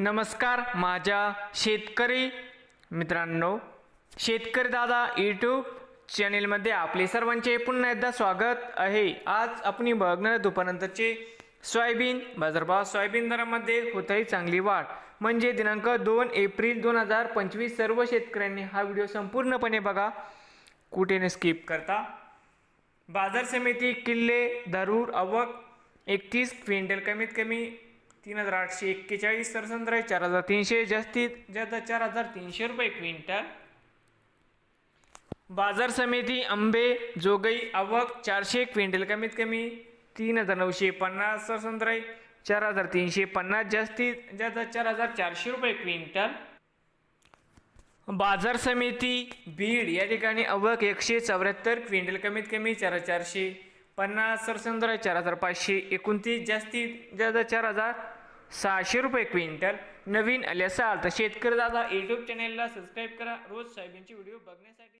नमस्कार माझ्या शेतकरी मित्रांनो शेतकरी दादा यूट्यूब चॅनेलमध्ये आपले सर्वांचे पुन्हा एकदा स्वागत आहे. आज आपण बघणार दुपारनंतरचे सोयाबीन बाजारभाव सोयाबीन दरामध्ये होत आहे चांगली वाढ. म्हणजे दिनांक दोन एप्रिल दोन हजार पंचवीस सर्व शेतकऱ्यांनी हा व्हिडिओ संपूर्णपणे बघा. कुठे न स्किप करता? बाजार समिती किल्ले दरूर अवक एकतीस क्विंटल कमीत कमी तीन हजार आठशे एक्केचाळीस सरसंद्राई चार हजार तीनशे जास्तीत जास्त. चार हजार तीनशे रुपये क्विंटल. बाजार समिती आंबे जोगई आवक चारशे क्विंटल कमीत कमी. तीन हजार नऊशे पन्नास सरसंद्राई चार हजार तीनशे पन्नास जास्तीत जास्त चार हजार चारशे रुपये क्विंटल. बाजार समिती बीड या ठिकाणी अवक एकशे चौऱ्याहत्तर क्विंटल कमीत कमी चार हजार चारशे. पन्नास सरसंदर चार हजार पाचशे एकोणतीस जास्तीत जास्त चार हजार सहाशे रुपये क्विंटल. नवीन आले असाल तर शेतकरी दादा यूट्यूब चॅनेलला सबस्क्राईब करा. रोज साहेबांचे व्हिडिओ बघण्यासाठी